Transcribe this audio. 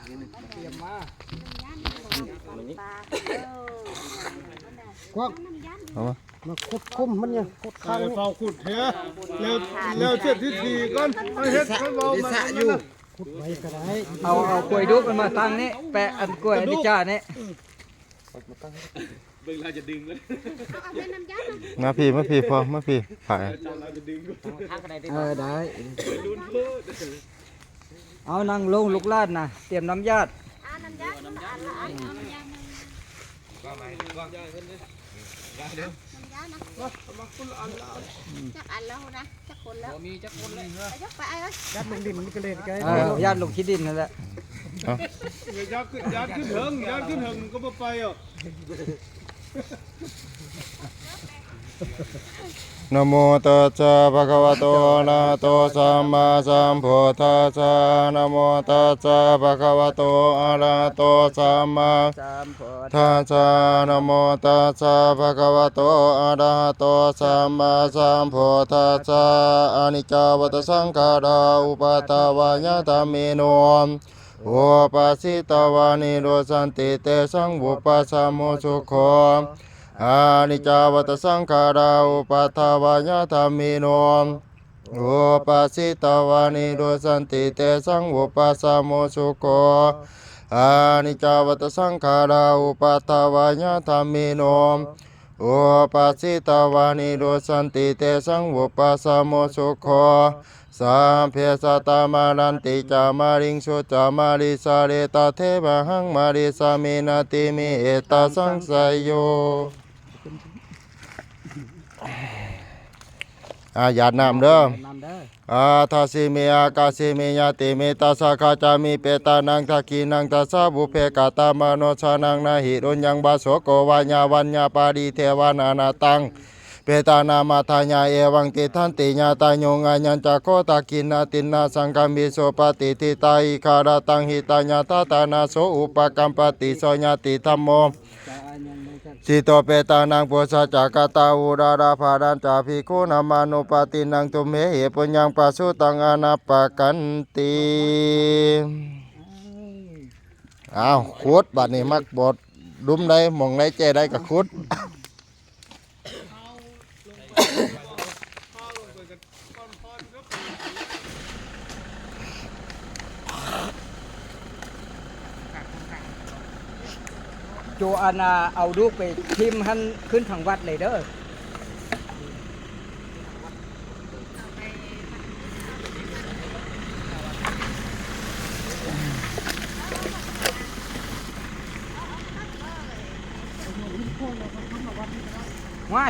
ดนึงเตรียมมากว้างเอามามาคุดคุ้มมันยังคุดข้างเฝ้าขุดเถอะแล้วแล้วเสร็จพิธีก่อนให้เฮ็ดให้เบามันนั่นน่ะคุดไว้ก็ได้เอาเอากล้วยดุกมันมาตั้งนี่แปะอันกล้วยอันนี้จ้านี่ยมาพี่มาพี่พอมาพี่ถ่ายเออได้ เอานั่งลงลูกลาดนะเตรียมน้ำยาดจักอันแล้วนะจักคนแล้วมีจักคนเลยจักไปไอ้ยัดลงดินมันก็เลยไกลเออญาติลงขี้ดินนั่นแหละย่าขึ้นยานขึ้นเหิงยานขึ้นเหิงก็บ่ไปอะ นโมตัสสะภะคะวะโตอะระหะโตสัมมาสัมพุทธัสสะนโมตัสสะภะคะวะโตอะระหะโตสัมมาสามพอทัสสะนโมตัสสะภะคะวะโตอะระหะโตสัมมาสัมพุทธัสสะอนิจจวัตสังขาราอุปาทวายะธรรมิโนอุปัสสิตวานิโรสันติเตสังวุปัสสโมสุโข อานิจจวัตสังขาราอุปาทวายะธรรมิโนอุปัสสิตวานิโรสันติเตสังวุปัสสโมสุโขอานิจจวัตสังขาราอุปัตตวายะธรรมิโนอุปัสสิตวานิโรสันติเตสังอุปัสสโมสุโขสัมเพสตตมารันติจามาริงสุจามาริสาเรตาเทวะหังมาริสามินาติมิเอตาสังสยโย อาหยาดน้ำเด้อนำเด้อ อาทาสิเมอากาสิเมยติเมตาสาคาจามิเปตานังทักขีนังตัสสะบุเพกาตามโนชานังนาหิรุญญังบาโสโกวาญาวัญญาปาริเทวานานาตังเปตานามาทายาเอวังติทันติญาตายงายัญจักโคตากินนาตินาสังกัมมิโสปฏิทิตาอิคาราตังหิตาญาตาตานาโสอุปกัมปติโสญาติธัมโม สิโตเปตานังปุสะจักตาอุราราภารันจาภิกขุนามานุปตินังตุเมเหปุญญังปัสสุตังอนาปกันติอ้าวคุดบัดนี้มักบดดุมได้มองได้เจได้กับคุด โจอานาเอาลูกไปทิมหันขึ้นทางวัดเลยเด้อว้าย